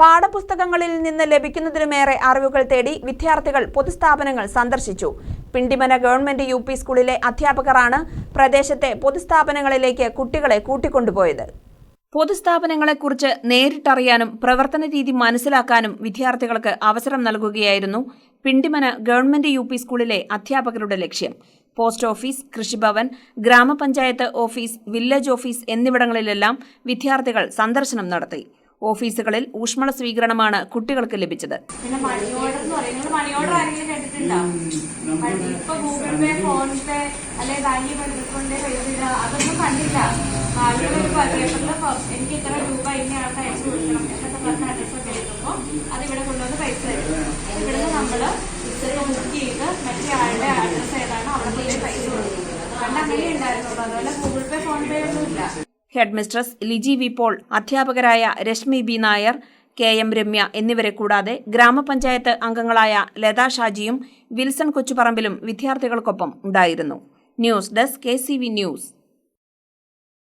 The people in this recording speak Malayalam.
പാഠപുസ്തകങ്ങളിൽ നിന്ന് ലഭിക്കുന്നതിലുമേറെ അറിവുകൾ തേടി വിദ്യാർത്ഥികൾ പൊതുസ്ഥാപനങ്ങൾ സന്ദർശിച്ചു. പിണ്ടിമന ഗവൺമെന്റ് യു പി സ്കൂളിലെ അധ്യാപകരാണ് പ്രദേശത്തെ പൊതുസ്ഥാപനങ്ങളിലേക്ക് കുട്ടികളെ കൂട്ടിക്കൊണ്ടുപോയത്. പൊതുസ്ഥാപനങ്ങളെക്കുറിച്ച് നേരിട്ടറിയാനും പ്രവർത്തന രീതി മനസ്സിലാക്കാനും വിദ്യാർത്ഥികൾക്ക് അവസരം നൽകുകയായിരുന്നു പിണ്ടിമന ഗവൺമെന്റ് യു സ്കൂളിലെ അധ്യാപകരുടെ ലക്ഷ്യം. പോസ്റ്റ് ഓഫീസ് കൃഷിഭവൻ ഗ്രാമപഞ്ചായത്ത് ഓഫീസ് വില്ലേജ് ഓഫീസ് എന്നിവിടങ്ങളിലെല്ലാം വിദ്യാർത്ഥികൾ സന്ദർശനം നടത്തി. ഓഫീസുകളിൽ ഊഷ്മള സ്വീകരണമാണ് കുട്ടികൾക്ക് ലഭിച്ചത്. പിന്നെ മണി ഓർഡർ എന്ന് പറയും. നിങ്ങൾ മണി ഓർഡർ ആരെങ്കിലും കേട്ടിട്ടുണ്ടോ? ഇപ്പൊ ഗൂഗിൾ പേ ഫോൺ പേ അല്ലെ ബാങ്കിൽ കൊണ്ട് പൈസ അതൊന്നും കണ്ടില്ല. ആളുകൾ ഒരു പേപ്പറിൽ എനിക്ക് ഇത്ര രൂപ ഇന്ന ആൾക്ക് അയച്ചു കൊടുക്കണം എന്നൊക്കെ പറഞ്ഞ അഡ്രസ് ഒക്കെ എഴുതുമ്പോൾ അത് ഇവിടെ കൊണ്ടുവന്ന് പൈസ തരും. ഇവിടുന്ന് നമ്മൾ ഇത്രയും ബുക്ക് ചെയ്ത് മറ്റേ ആളുടെ അഡ്രസ് ഏതാണോ അവിടെ കൊണ്ട് പൈസ കൊടുക്കും. പണ്ട് അങ്ങനെ ഉണ്ടായിരുന്നുള്ളൂ അതുപോലെ ഗൂഗിൾ പേ ഫോൺ പേ ഒന്നും ഇല്ല head mistress Liji V Paul അധ്യാപകരായ Rashmi B Nair K M Ramya എന്നിവരെ കൂടാതെ ഗ്രാമപഞ്ചായത്ത് അംഗങ്ങളായ ലതാ ഷാജിയും വിൽസൺ കൊച്ചുപറമ്പിലും വിദ്യാർത്ഥികൾക്കൊപ്പം ഉണ്ടായിരുന്നു. News desk K news.